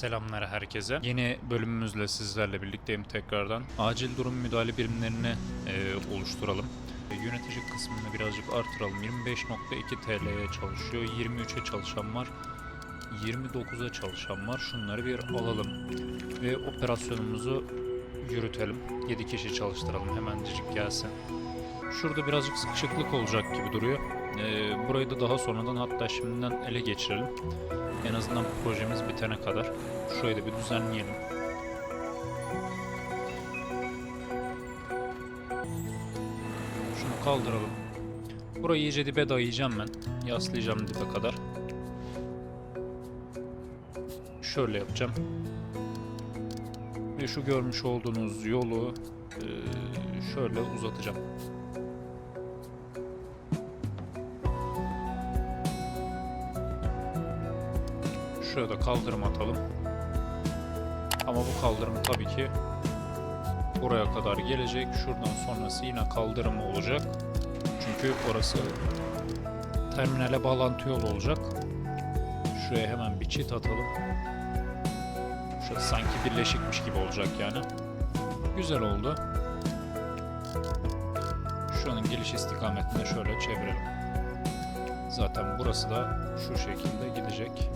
Selamlar herkese. Yeni bölümümüzle sizlerle birlikteyim tekrardan. Acil durum müdahale birimlerini e, oluşturalım. E, yönetici kısmını birazcık artıralım. 25.2 TL'ye çalışıyor. 23'e çalışan var. 29'a çalışan var. Şunları bir alalım. Ve operasyonumuzu yürütelim. 7 kişi çalıştıralım. Hemencik gelsin. Şurada birazcık sıkışıklık olacak gibi duruyor. E, burayı da daha sonradan hatta şimdiden ele geçirelim. En azından projemiz bitene kadar. Şurayı da bir düzenleyelim. Şunu kaldıralım. Burayı iyice dibe dayayacağım ben. Yaslayacağım dibe kadar. Şöyle yapacağım. Ve şu görmüş olduğunuz yolu eee, şöyle uzatacağım. Şuraya da kaldırım atalım. Ama bu kaldırım tabii ki buraya kadar gelecek. Şuradan sonrası yine kaldırım olacak. Çünkü orası terminale bağlantı yolu olacak. Şuraya hemen bir çit atalım. Şurası sanki birleşikmiş gibi olacak yani. Güzel oldu. Şuranın geliş istikametine şöyle çevirelim. Zaten burası da şu şekilde gidecek.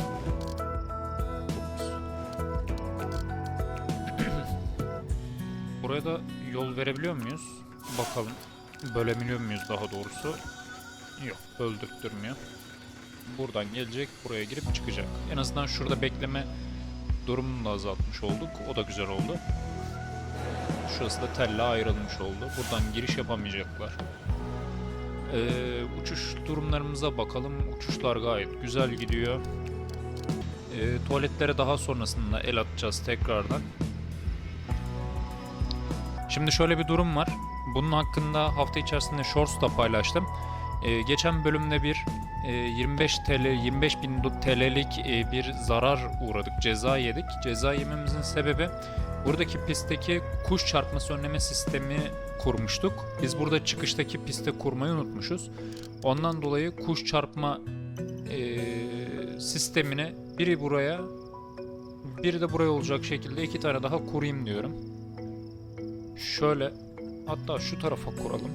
Buraya da yol verebiliyor muyuz? Bakalım. Bölebiliyor muyuz daha doğrusu? Yok, böldürtmüyor. Buradan gelecek, buraya girip çıkacak. En azından şurada bekleme durumunu da azaltmış olduk. O da güzel oldu. Şurası da telle ayrılmış oldu. Buradan giriş yapamayacaklar. Ee, uçuş durumlarımıza bakalım. Uçuşlar gayet güzel gidiyor. Ee, tuvaletlere daha sonrasında el atacağız tekrardan. Şimdi şöyle bir durum var. Bunun hakkında hafta içerisinde Shorts'ta paylaştım. Ee, geçen bölümde bir e, 25 TL 25 bin TL'lik e, bir zarar uğradık, ceza yedik. Ceza yememizin sebebi buradaki pistteki kuş çarpması önleme sistemi kurmuştuk. Biz burada çıkıştaki piste kurmayı unutmuşuz. Ondan dolayı kuş çarpma e, sistemini biri buraya, biri de buraya olacak şekilde iki tane daha kurayım diyorum. Şöyle hatta şu tarafa kuralım.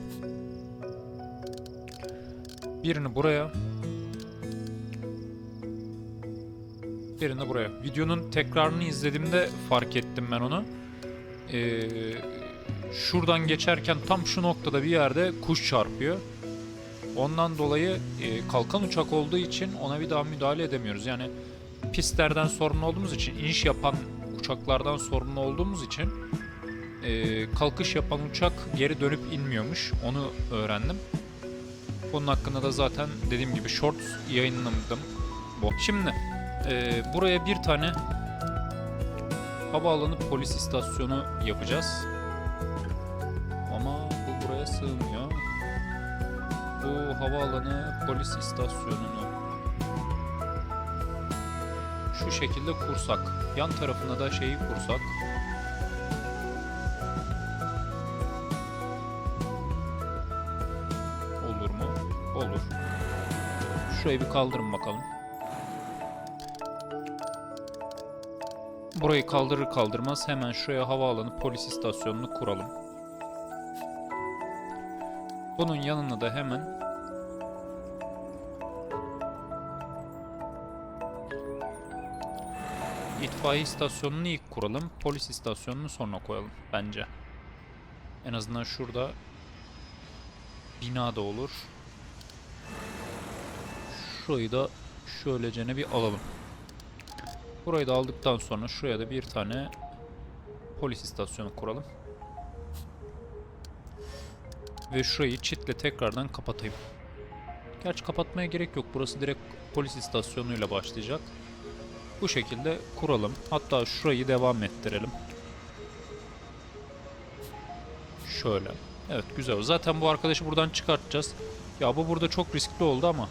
Birini buraya. Birini buraya. Videonun tekrarını izlediğimde fark ettim ben onu. Ee, şuradan geçerken tam şu noktada bir yerde kuş çarpıyor. Ondan dolayı e, kalkan uçak olduğu için ona bir daha müdahale edemiyoruz. Yani pistlerden sorumlu olduğumuz için, iniş yapan uçaklardan sorumlu olduğumuz için e, kalkış yapan uçak geri dönüp inmiyormuş. Onu öğrendim. Bunun hakkında da zaten dediğim gibi shorts yayınladım. Bu. Şimdi e, buraya bir tane havaalanı polis istasyonu yapacağız. Ama bu buraya sığmıyor. Bu havaalanı polis istasyonunu şu şekilde kursak. Yan tarafına da şeyi kursak. Şurayı bir kaldırın bakalım. Burayı kaldırır kaldırmaz hemen şuraya havaalanı polis istasyonunu kuralım. Bunun yanına da hemen itfaiye istasyonunu ilk kuralım. Polis istasyonunu sonra koyalım bence. En azından şurada bina da olur. Şurayı da şöylecene bir alalım. Burayı da aldıktan sonra şuraya da bir tane polis istasyonu kuralım. Ve şurayı çitle tekrardan kapatayım. Gerçi kapatmaya gerek yok. Burası direkt polis istasyonuyla başlayacak. Bu şekilde kuralım. Hatta şurayı devam ettirelim. Şöyle. Evet güzel. Zaten bu arkadaşı buradan çıkartacağız. Ya bu burada çok riskli oldu ama.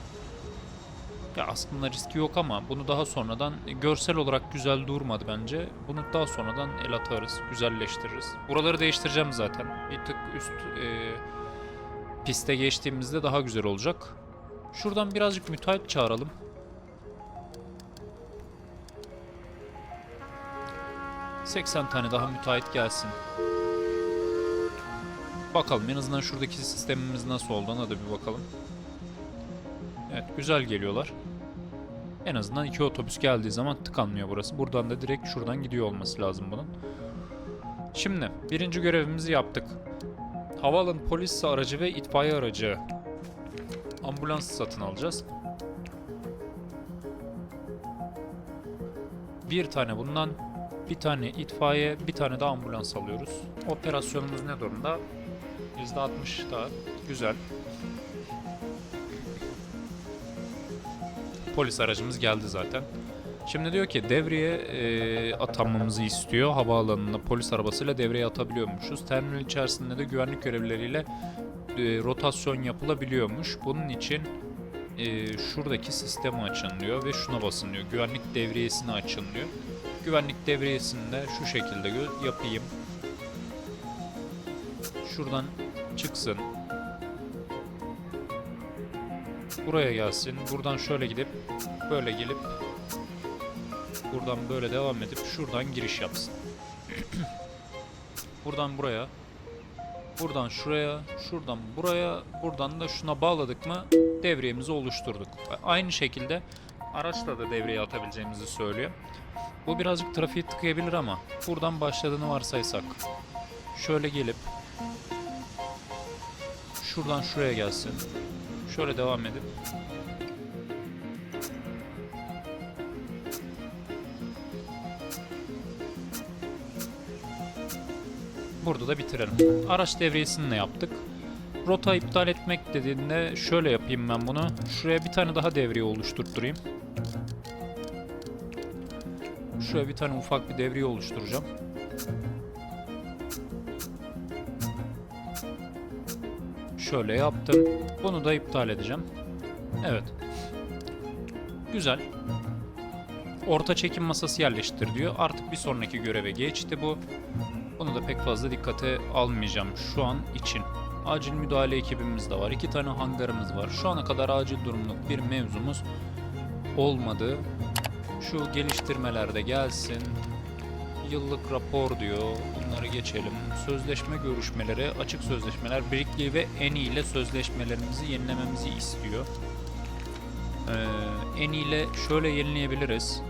Ya aslında riski yok ama bunu daha sonradan görsel olarak güzel durmadı bence. Bunu daha sonradan el atarız, güzelleştiririz. Buraları değiştireceğim zaten. Bir tık üst e, piste geçtiğimizde daha güzel olacak. Şuradan birazcık müteahhit çağıralım. 80 tane daha müteahhit gelsin. Bakalım en azından şuradaki sistemimiz nasıl oldu ona da bir bakalım. Evet güzel geliyorlar. En azından iki otobüs geldiği zaman tıkanmıyor burası. Buradan da direkt şuradan gidiyor olması lazım bunun. Şimdi birinci görevimizi yaptık. Havaalanı polis aracı ve itfaiye aracı. Ambulans satın alacağız. Bir tane bundan, bir tane itfaiye, bir tane de ambulans alıyoruz. Operasyonumuz ne durumda? %60 da güzel. Polis aracımız geldi zaten. Şimdi diyor ki devreye e, atanmamızı istiyor. Havaalanında polis arabasıyla devreye atabiliyormuşuz. Terminal içerisinde de güvenlik görevlileriyle e, rotasyon yapılabiliyormuş. Bunun için e, şuradaki sistemi açın diyor ve şuna basın diyor. Güvenlik devriyesini açın diyor. Güvenlik devriyesini de şu şekilde yapayım. Şuradan çıksın. Buraya gelsin. Buradan şöyle gidip böyle gelip buradan böyle devam edip şuradan giriş yapsın. buradan buraya buradan şuraya şuradan buraya buradan da şuna bağladık mı devriyemizi oluşturduk. Aynı şekilde araçla da devreye atabileceğimizi söylüyor. Bu birazcık trafiği tıkayabilir ama buradan başladığını varsaysak şöyle gelip şuradan şuraya gelsin. Şöyle devam edip Burada da bitirelim. Araç devriyesini de yaptık. Rota iptal etmek dediğinde şöyle yapayım ben bunu. Şuraya bir tane daha devriye oluşturtturayım. Şuraya bir tane ufak bir devriye oluşturacağım. Şöyle yaptım. Bunu da iptal edeceğim. Evet. Güzel. Orta çekim masası yerleştir diyor. Artık bir sonraki göreve geçti bu. Bunu da pek fazla dikkate almayacağım şu an için. Acil müdahale ekibimiz de var. İki tane hangarımız var. Şu ana kadar acil durumluk bir mevzumuz olmadı. Şu geliştirmelerde gelsin. Yıllık rapor diyor. Bunları geçelim. Sözleşme görüşmeleri, açık sözleşmeler, Birikli ve Eni ile sözleşmelerimizi yenilememizi istiyor. Ee, Eni ile şöyle yenileyebiliriz.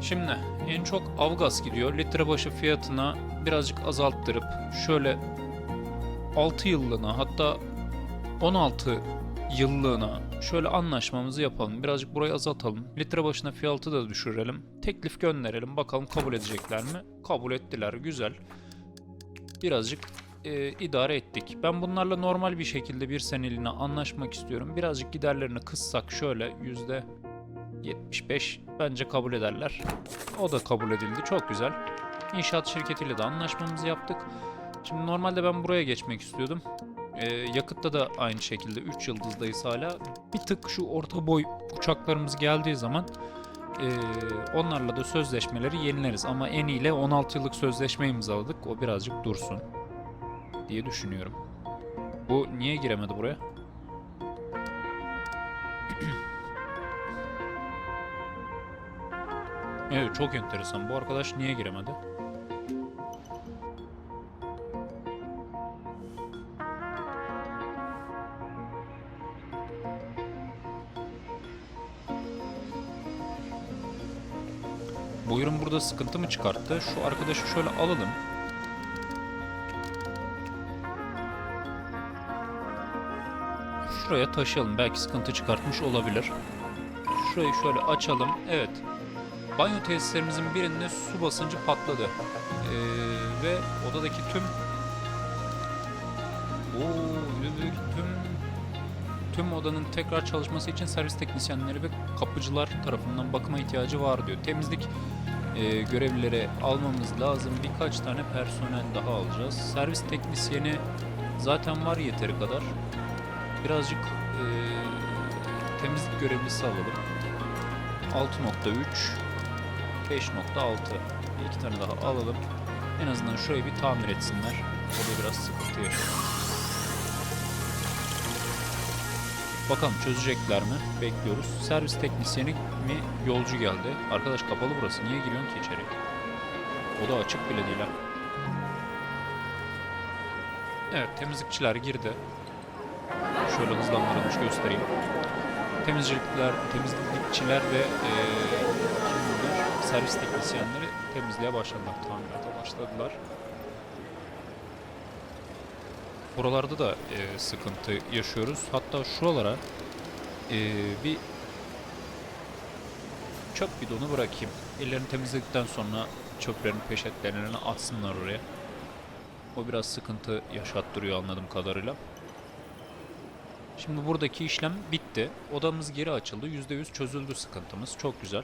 Şimdi en çok Avgas gidiyor. Litre başı fiyatına birazcık azalttırıp şöyle 6 yıllığına hatta 16 yıllığına şöyle anlaşmamızı yapalım. Birazcık burayı azaltalım. Litre başına fiyatı da düşürelim. Teklif gönderelim. Bakalım kabul edecekler mi? Kabul ettiler. Güzel. Birazcık e, idare ettik. Ben bunlarla normal bir şekilde bir seneliğine anlaşmak istiyorum. Birazcık giderlerini kıssak şöyle yüzde 75 bence kabul ederler. O da kabul edildi. Çok güzel. İnşaat şirketiyle de anlaşmamızı yaptık. Şimdi normalde ben buraya geçmek istiyordum. Ee, yakıtta da aynı şekilde 3 yıldızdayız hala. Bir tık şu orta boy uçaklarımız geldiği zaman ee, onlarla da sözleşmeleri yenileriz. Ama en ile 16 yıllık sözleşme imzaladık. O birazcık dursun diye düşünüyorum. Bu niye giremedi buraya? Evet çok enteresan. Bu arkadaş niye giremedi? Ürün burada sıkıntı mı çıkarttı? Şu arkadaşı şöyle alalım. Şuraya taşıyalım. Belki sıkıntı çıkartmış olabilir. Şurayı şöyle açalım. Evet. Banyo tesislerimizin birinde su basıncı patladı. Ee, ve odadaki tüm Oo, tüm tüm odanın tekrar çalışması için servis teknisyenleri ve kapıcılar tarafından bakıma ihtiyacı var diyor. Temizlik e, görevlileri almamız lazım. Birkaç tane personel daha alacağız. Servis teknisyeni zaten var yeteri kadar. Birazcık e, temizlik görevlisi alalım. 6.3 5.6 iki tane daha alalım. En azından şurayı bir tamir etsinler. Orada biraz sıkıntı yaşadım. Bakalım çözecekler mi? Bekliyoruz. Servis teknisyeni mi yolcu geldi? Arkadaş kapalı burası. Niye giriyorsun ki içeri? O da açık bile değil ha. Evet temizlikçiler girdi. Şöyle hızlandırılmış göstereyim. Temizlikçiler, temizlikçiler ve eee kim servis teknisyenleri temizliğe başladılar. Tamirata başladılar. Buralarda da eee, sıkıntı yaşıyoruz. Hatta şuralara eee, bir çöp bidonu bırakayım. Ellerini temizledikten sonra çöplerin peşetlerini atsınlar oraya. O biraz sıkıntı yaşattırıyor anladığım kadarıyla. Şimdi buradaki işlem bitti. Odamız geri açıldı. %100 çözüldü sıkıntımız. Çok güzel.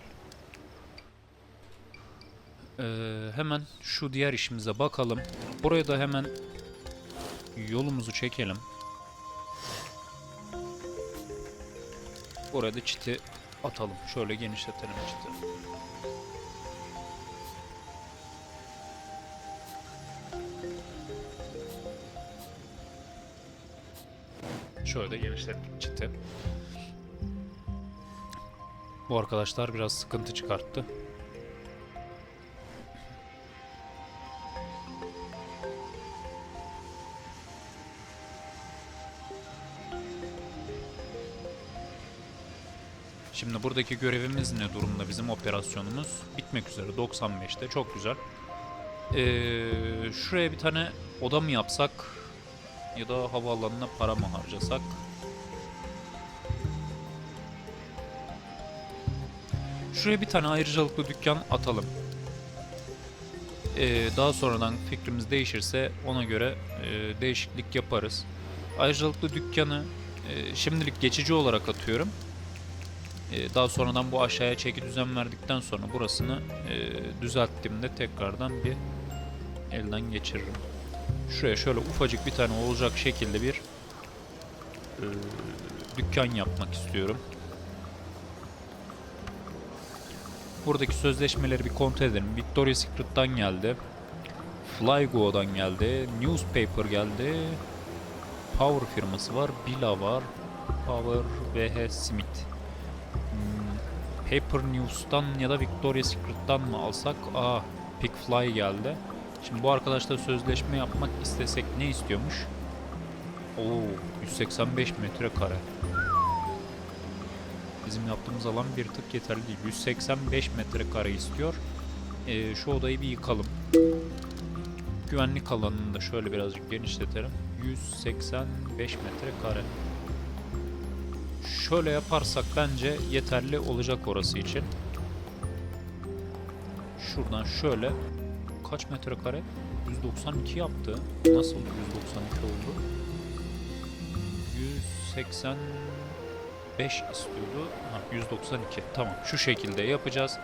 Ee, hemen şu diğer işimize bakalım. Buraya da hemen yolumuzu çekelim. Buraya da çiti atalım. Şöyle genişletelim çiti. Şöyle de genişlettik çiti. Bu arkadaşlar biraz sıkıntı çıkarttı. Buradaki görevimiz ne durumda bizim operasyonumuz? Bitmek üzere 95'te çok güzel. Ee, şuraya bir tane oda mı yapsak ya da havaalanına para mı harcasak? Şuraya bir tane ayrıcalıklı dükkan atalım. Ee, daha sonradan fikrimiz değişirse ona göre e, değişiklik yaparız. Ayrıcalıklı dükkanı e, şimdilik geçici olarak atıyorum. E, daha sonradan bu aşağıya çeki düzen verdikten sonra burasını e, düzelttiğimde tekrardan bir elden geçiririm. Şuraya şöyle ufacık bir tane olacak şekilde bir e, dükkan yapmak istiyorum. Buradaki sözleşmeleri bir kontrol edelim. Victoria's Secret'tan geldi. Flygo'dan geldi. Newspaper geldi. Power firması var. Bila var. Power VH Smith. Paper News'tan ya da Victoria's Secret'tan mı alsak? Aa, Pickfly geldi. Şimdi bu arkadaşla sözleşme yapmak istesek ne istiyormuş? Oo, 185 metrekare. Bizim yaptığımız alan bir tık yeterli değil. 185 metrekare istiyor. Ee, şu odayı bir yıkalım. Güvenlik alanını da şöyle birazcık genişletelim. 185 metrekare. Şöyle yaparsak bence yeterli olacak orası için. Şuradan şöyle kaç metrekare? 192 yaptı. Nasıl 192 oldu? 185 istiyordu. Ha, 192. Tamam şu şekilde yapacağız.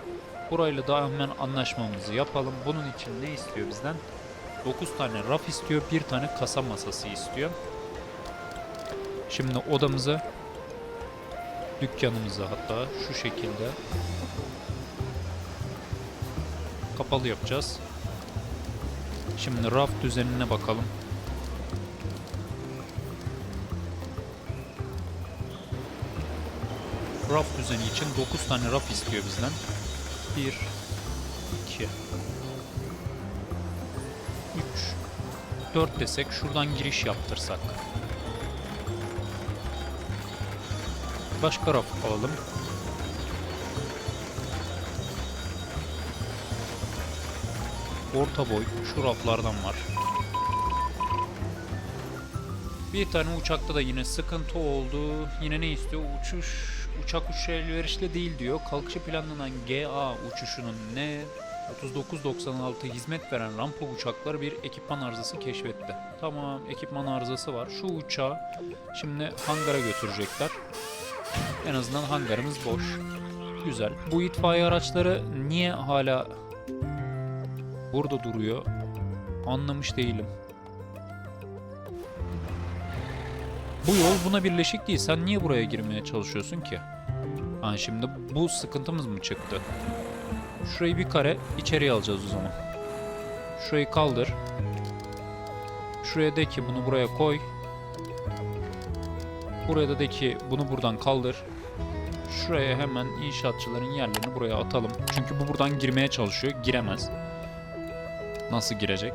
Burayla da hemen anlaşmamızı yapalım. Bunun için ne istiyor bizden? 9 tane raf istiyor. Bir tane kasa masası istiyor. Şimdi odamızı dükkanımızı hatta şu şekilde kapalı yapacağız. Şimdi raf düzenine bakalım. Raf düzeni için 9 tane raf istiyor bizden. 1 2 3 4 desek şuradan giriş yaptırsak. Başka raf alalım. Orta boy şu raflardan var. Bir tane uçakta da yine sıkıntı oldu. Yine ne istiyor? Uçuş, uçak uçuşa elverişli değil diyor. Kalkışı planlanan GA uçuşunun ne 3996 hizmet veren rampa uçakları bir ekipman arızası keşfetti. Tamam ekipman arızası var. Şu uçağı şimdi hangara götürecekler. En azından hangarımız boş. Güzel. Bu itfaiye araçları niye hala burada duruyor? Anlamış değilim. Bu yol buna birleşik değil. Sen niye buraya girmeye çalışıyorsun ki? Ha şimdi bu sıkıntımız mı çıktı? Şurayı bir kare içeriye alacağız o zaman. Şurayı kaldır. Şuraya de ki bunu buraya koy. Buraya da de ki bunu buradan kaldır. Şuraya hemen inşaatçıların yerlerini buraya atalım. Çünkü bu buradan girmeye çalışıyor. Giremez. Nasıl girecek?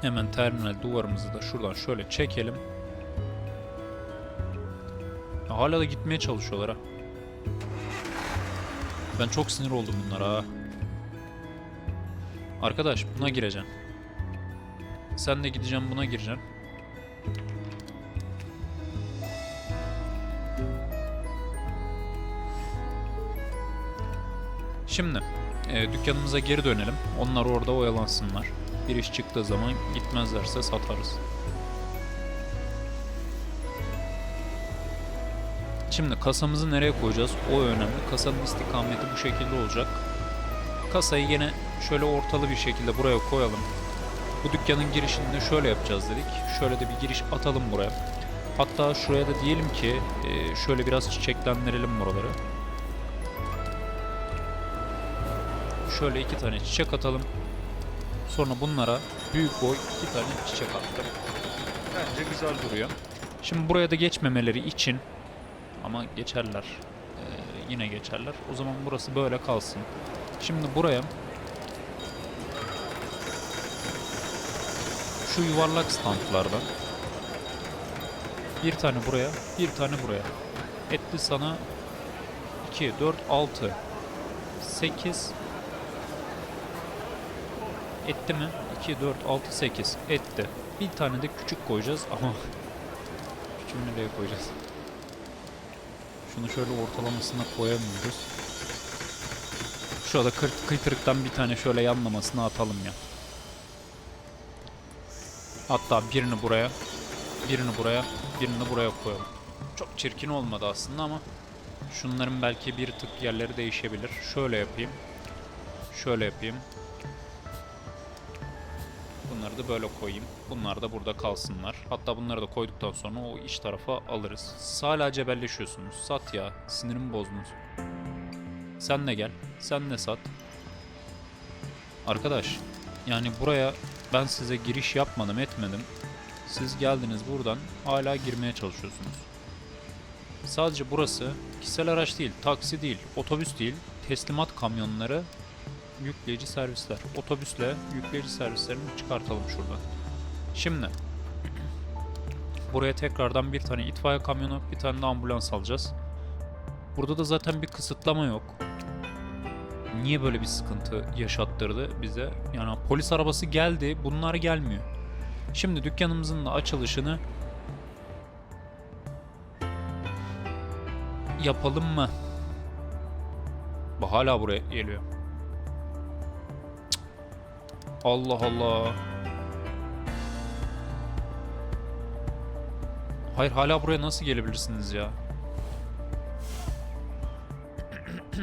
Hemen terminal duvarımızı da şuradan şöyle çekelim. Ya hala da gitmeye çalışıyorlar ha. Ben çok sinir oldum bunlara ha. Arkadaş buna gireceğim. Sen de gideceğim buna gireceğim. Şimdi e, dükkanımıza geri dönelim. Onlar orada oyalansınlar. Bir iş çıktığı zaman gitmezlerse satarız. Şimdi kasamızı nereye koyacağız? O önemli. Kasanın istikameti bu şekilde olacak. Kasayı yine şöyle ortalı bir şekilde buraya koyalım. Bu dükkanın girişini de şöyle yapacağız dedik. Şöyle de bir giriş atalım buraya. Hatta şuraya da diyelim ki e, şöyle biraz çiçeklendirelim buraları. Şöyle iki tane çiçek atalım. Sonra bunlara büyük boy iki tane çiçek attım. Bence güzel duruyor. Şimdi buraya da geçmemeleri için ama geçerler. Ee, yine geçerler. O zaman burası böyle kalsın. Şimdi buraya şu yuvarlak standlardan bir tane buraya, bir tane buraya. Etti sana 2, 4, 6, 8 Etti mi? 2, 4, 6, 8. Etti. Bir tane de küçük koyacağız ama küçüğünü nereye koyacağız? Şunu şöyle ortalamasına koyamıyoruz. Şurada kır, kıytırıktan bir tane şöyle yanlamasına atalım ya. Hatta birini buraya, birini buraya, birini buraya koyalım. Çok çirkin olmadı aslında ama şunların belki bir tık yerleri değişebilir. Şöyle yapayım. Şöyle yapayım. Bunları da böyle koyayım. Bunlar da burada kalsınlar. Hatta bunları da koyduktan sonra o iç tarafa alırız. Siz hala cebelleşiyorsunuz. Sat ya. Sinirimi bozdunuz. Sen de gel. Sen de sat. Arkadaş. Yani buraya ben size giriş yapmadım etmedim. Siz geldiniz buradan hala girmeye çalışıyorsunuz. Sadece burası kişisel araç değil, taksi değil, otobüs değil, teslimat kamyonları yükleyici servisler. Otobüsle yükleyici servislerini çıkartalım şuradan. Şimdi buraya tekrardan bir tane itfaiye kamyonu, bir tane de ambulans alacağız. Burada da zaten bir kısıtlama yok. Niye böyle bir sıkıntı yaşattırdı bize? Yani polis arabası geldi, bunlar gelmiyor. Şimdi dükkanımızın da açılışını yapalım mı? Bu hala buraya geliyor. Allah Allah. Hayır hala buraya nasıl gelebilirsiniz ya?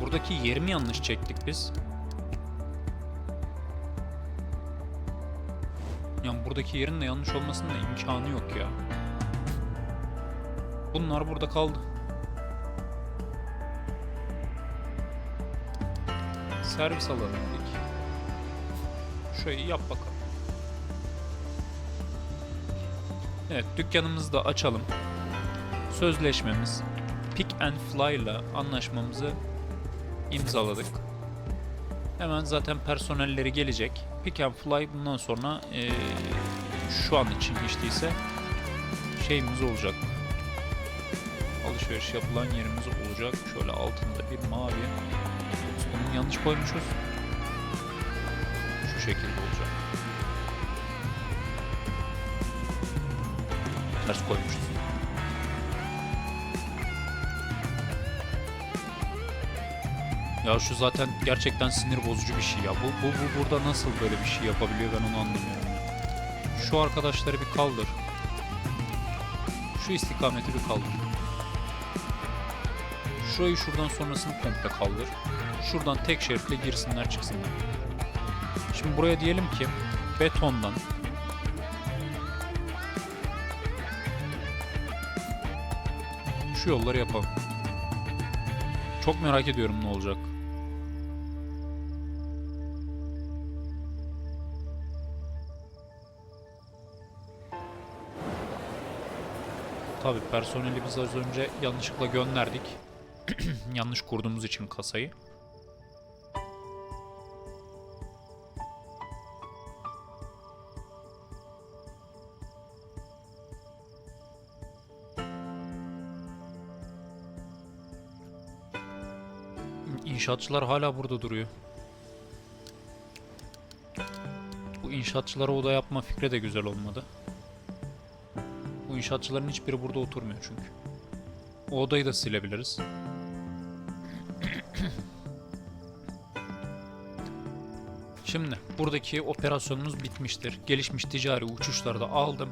Buradaki yeri mi yanlış çektik biz? Yani buradaki yerin de yanlış olmasının da imkanı yok ya. Bunlar burada kaldı. Servis alalım dedik. Şöyle yap bakalım. Evet dükkanımızı da açalım. Sözleşmemiz Pick and Fly ile anlaşmamızı imzaladık. Hemen zaten personelleri gelecek. Pick and Fly bundan sonra eee, şu an için hiç değilse şeyimiz olacak. Alışveriş yapılan yerimiz olacak. Şöyle altında bir mavi yanlış koymuşuz. Şu şekilde olacak. Ters koymuşuz. Ya şu zaten gerçekten sinir bozucu bir şey ya. Bu, bu, bu burada nasıl böyle bir şey yapabiliyor ben onu anlamıyorum. Şu arkadaşları bir kaldır. Şu istikameti bir kaldır. Şurayı şuradan sonrasını komple kaldır. Şuradan tek şeritle girsinler çıksınlar. Şimdi buraya diyelim ki betondan şu yolları yapalım. Çok merak ediyorum ne olacak. Tabi personeli biz az önce yanlışlıkla gönderdik. Yanlış kurduğumuz için kasayı. İnşaatçılar hala burada duruyor. Bu inşaatçılara oda yapma fikri de güzel olmadı. Bu inşaatçıların hiçbiri burada oturmuyor çünkü. O odayı da silebiliriz. Şimdi buradaki operasyonumuz bitmiştir. Gelişmiş ticari uçuşları da aldım.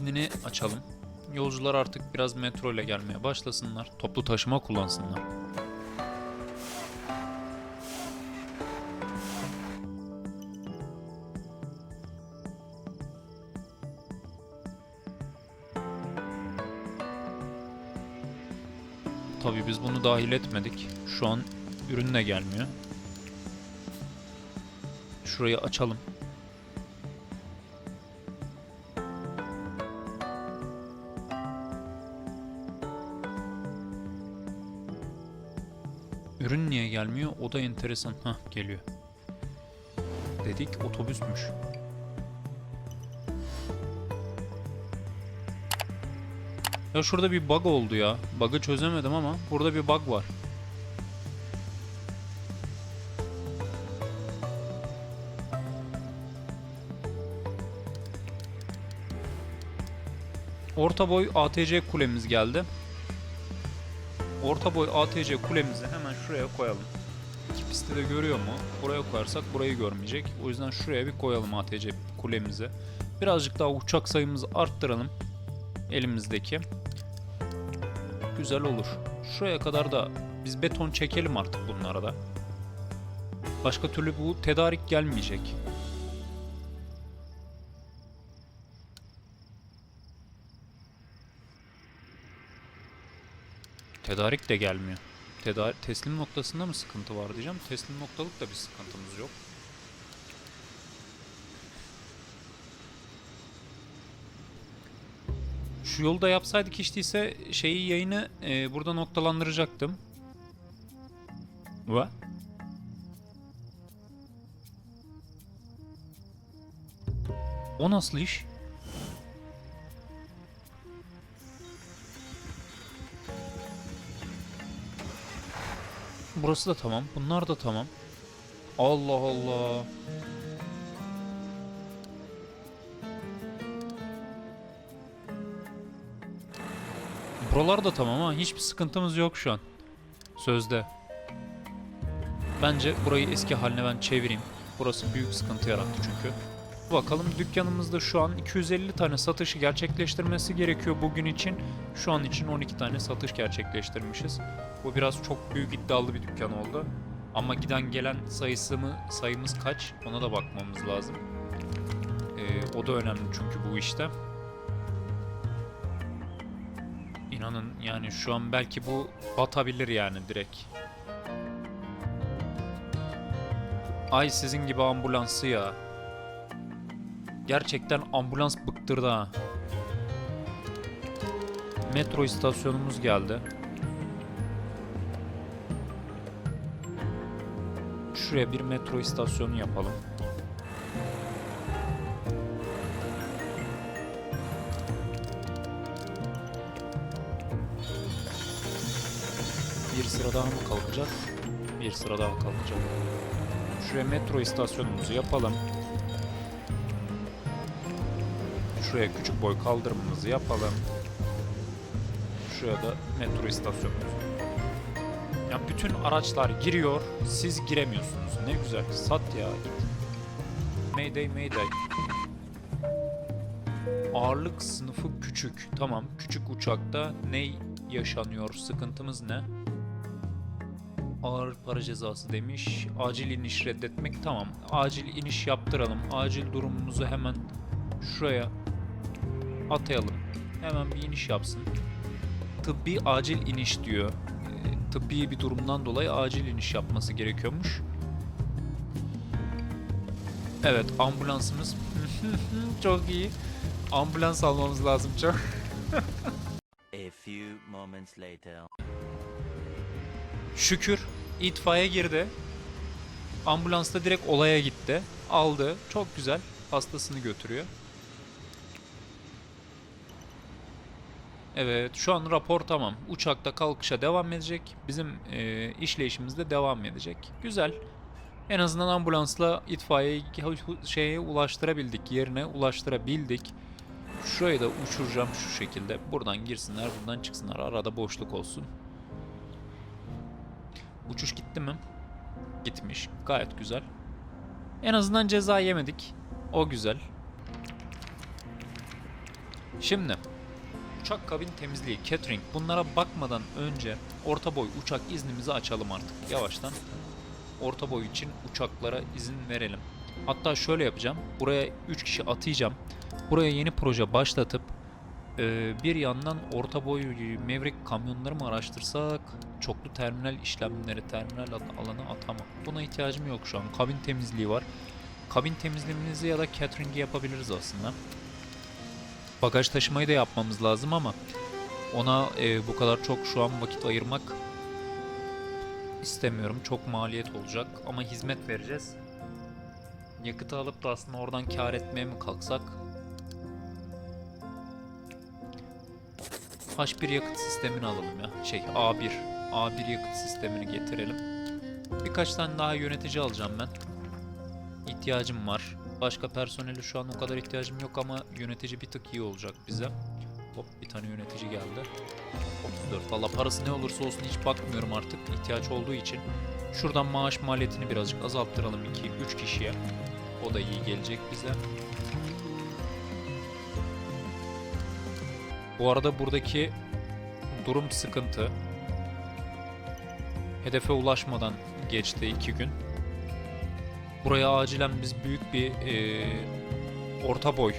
İznini açalım. Yolcular artık biraz metro ile gelmeye başlasınlar. Toplu taşıma kullansınlar. Tabii biz bunu dahil etmedik. Şu an ürünle gelmiyor. Şurayı açalım. Ürün niye gelmiyor? O da enteresan. Hah geliyor. Dedik otobüsmüş. Ya şurada bir bug oldu ya. Bug'ı çözemedim ama burada bir bug var. Orta boy ATC kulemiz geldi. Orta boy ATC kulemizi hemen şuraya koyalım. İki de görüyor mu? Buraya koyarsak burayı görmeyecek. O yüzden şuraya bir koyalım ATC kulemizi. Birazcık daha uçak sayımızı arttıralım. Elimizdeki. Güzel olur. Şuraya kadar da biz beton çekelim artık bunlara da. Başka türlü bu tedarik gelmeyecek. Tedarik de gelmiyor. Tedar teslim noktasında mı sıkıntı var diyeceğim. Teslim noktalık da bir sıkıntımız yok. Şu yolda yapsaydık hiç değilse şeyi yayını e, burada noktalandıracaktım. Ve? O nasıl iş? Burası da tamam. Bunlar da tamam. Allah Allah. Buralar da tamam ama hiçbir sıkıntımız yok şu an. Sözde. Bence burayı eski haline ben çevireyim. Burası büyük sıkıntı yarattı çünkü. Bakalım dükkanımızda şu an 250 tane satışı gerçekleştirmesi gerekiyor bugün için. Şu an için 12 tane satış gerçekleştirmişiz. Bu biraz çok büyük iddialı bir dükkan oldu. Ama giden gelen sayısı mı, sayımız kaç ona da bakmamız lazım. Ee, o da önemli çünkü bu işte. İnanın yani şu an belki bu batabilir yani direkt. Ay sizin gibi ambulansı ya. Gerçekten ambulans bıktırdı ha. Metro istasyonumuz geldi. Şuraya bir metro istasyonu yapalım. Bir sıra daha mı kalkacak? Bir sıra daha kalkacak. Şuraya metro istasyonumuzu yapalım. Şuraya küçük boy kaldırımımızı yapalım. Şuraya da metro istasyonumuzu. Ya bütün araçlar giriyor, siz giremiyorsunuz. Ne güzel. Sat ya. Mayday Mayday. Ağırlık sınıfı küçük. Tamam, küçük uçakta ne yaşanıyor? Sıkıntımız ne? Ağır para cezası demiş. Acil iniş reddetmek. Tamam. Acil iniş yaptıralım. Acil durumumuzu hemen şuraya atayalım. hemen bir iniş yapsın. Tıbbi acil iniş diyor. Ee, Tıbbi bir durumdan dolayı acil iniş yapması gerekiyormuş. Evet ambulansımız çok iyi. Ambulans almamız lazım çok. A few moments later. Şükür itfaiye girdi. Ambulans da direkt olaya gitti. Aldı. Çok güzel. Hastasını götürüyor. Evet şu an rapor tamam. Uçakta kalkışa devam edecek. Bizim e, işleyişimiz de devam edecek. Güzel. En azından ambulansla itfaiyeyi şeye ulaştırabildik. Yerine ulaştırabildik. Şurayı da uçuracağım şu şekilde. Buradan girsinler, buradan çıksınlar. Arada boşluk olsun. Uçuş gitti mi? Gitmiş. Gayet güzel. En azından ceza yemedik. O güzel. Şimdi uçak kabin temizliği, catering bunlara bakmadan önce orta boy uçak iznimizi açalım artık yavaştan. Orta boy için uçaklara izin verelim. Hatta şöyle yapacağım. Buraya 3 kişi atayacağım. Buraya yeni proje başlatıp ee, bir yandan orta boy Maverick kamyonları mı araştırsak çoklu terminal işlemleri terminal al- alanı atama. Buna ihtiyacım yok şu an. Kabin temizliği var. Kabin temizliğimizi ya da catering'i yapabiliriz aslında. Bagaj taşımayı da yapmamız lazım ama ona e, bu kadar çok şu an vakit ayırmak istemiyorum. Çok maliyet olacak ama hizmet vereceğiz. Yakıtı alıp da aslında oradan kar etmeye mi kalksak H1 yakıt sistemini alalım ya. Şey A1. A1 yakıt sistemini getirelim. Birkaç tane daha yönetici alacağım ben. İhtiyacım var. Başka personeli şu an o kadar ihtiyacım yok ama yönetici bir tık iyi olacak bize. Hop bir tane yönetici geldi. 34. Valla parası ne olursa olsun hiç bakmıyorum artık ihtiyaç olduğu için. Şuradan maaş maliyetini birazcık azalttıralım 2-3 kişiye. O da iyi gelecek bize. Bu arada buradaki durum sıkıntı. Hedefe ulaşmadan geçti iki gün. Buraya acilen biz büyük bir e, orta boy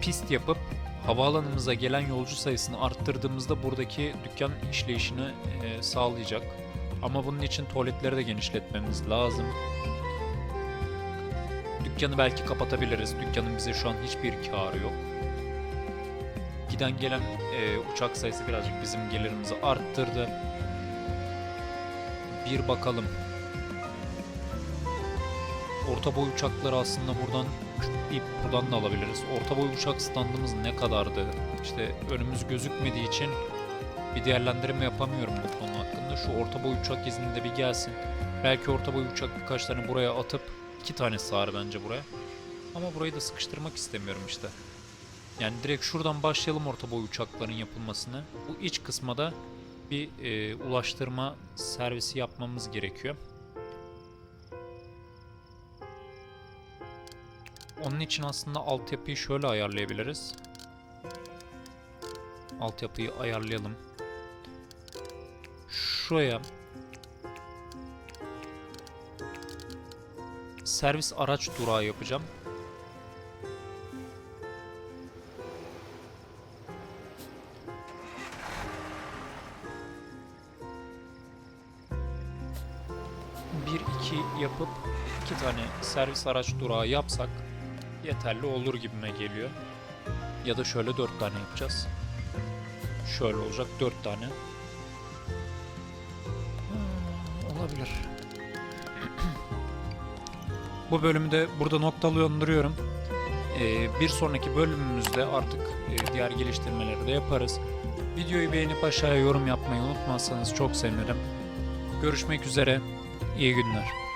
pist yapıp havaalanımıza gelen yolcu sayısını arttırdığımızda buradaki dükkan işleyişini e, sağlayacak. Ama bunun için tuvaletleri de genişletmemiz lazım. Dükkanı belki kapatabiliriz. Dükkanın bize şu an hiçbir karı yok giden gelen e, uçak sayısı birazcık bizim gelirimizi arttırdı. Bir bakalım. Orta boy uçakları aslında buradan bir buradan da alabiliriz. Orta boy uçak standımız ne kadardı? İşte önümüz gözükmediği için bir değerlendirme yapamıyorum bu konu hakkında. Şu orta boy uçak izninde bir gelsin. Belki orta boy uçak birkaç tane buraya atıp iki tane sığar bence buraya. Ama burayı da sıkıştırmak istemiyorum işte. Yani direkt şuradan başlayalım orta boy uçakların yapılmasını. Bu iç kısma da bir e, ulaştırma servisi yapmamız gerekiyor. Onun için aslında altyapıyı şöyle ayarlayabiliriz. Altyapıyı ayarlayalım. Şuraya servis araç durağı yapacağım. bir iki yapıp iki tane servis araç durağı yapsak yeterli olur gibime geliyor. Ya da şöyle dört tane yapacağız. Şöyle olacak dört tane. Hmm, olabilir. Bu bölümü de burada noktalandırıyorum. Ee, bir sonraki bölümümüzde artık e, diğer geliştirmeleri de yaparız. Videoyu beğenip aşağıya yorum yapmayı unutmazsanız çok sevinirim. Görüşmek üzere. İyi günler.